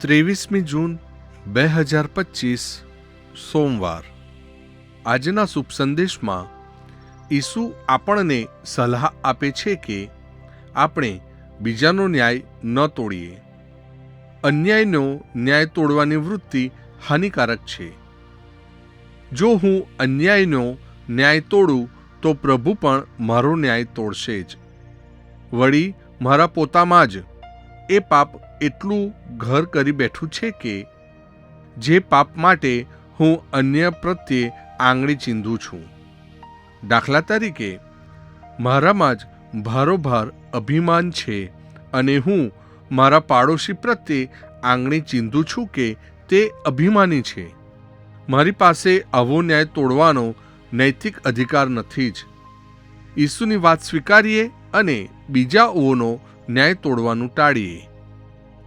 ત્રેવીસમી જૂન, બે હજાર પચીસ, સોમવાર. આજના શુભ સંદેશમાં ઈસુ આપણને સલાહ આપે છે કે આપણે બીજાનો ન્યાય ન તોડીએ. અન્યાયનો ન્યાય તોડવાની વૃત્તિ હાનિકારક છે. જો હું અન્યાયનો ન્યાય તોડું, તો પ્રભુ પણ મારો ન્યાય તોડશે જ. વળી મારા પોતામાં જ એ પાપ એટલું ઘર કરી બેઠું છે કે, જે પાપ માટે હું અન્ય પ્રત્યે આંગળી ચીંધું છું. દાખલા તરીકે, મારામાં જ ભારોભાર અભિમાન છે અને હું મારા પાડોશી પ્રત્યે આંગળી ચીંધું છું કે તે અભિમાની છે. મારી પાસે આવો ન્યાય તોડવાનો નૈતિક અધિકાર નથી જ. ઈસુની વાત સ્વીકારીએ અને બીજાઓનો ન્યાય તોડવાનું ટાળીએ.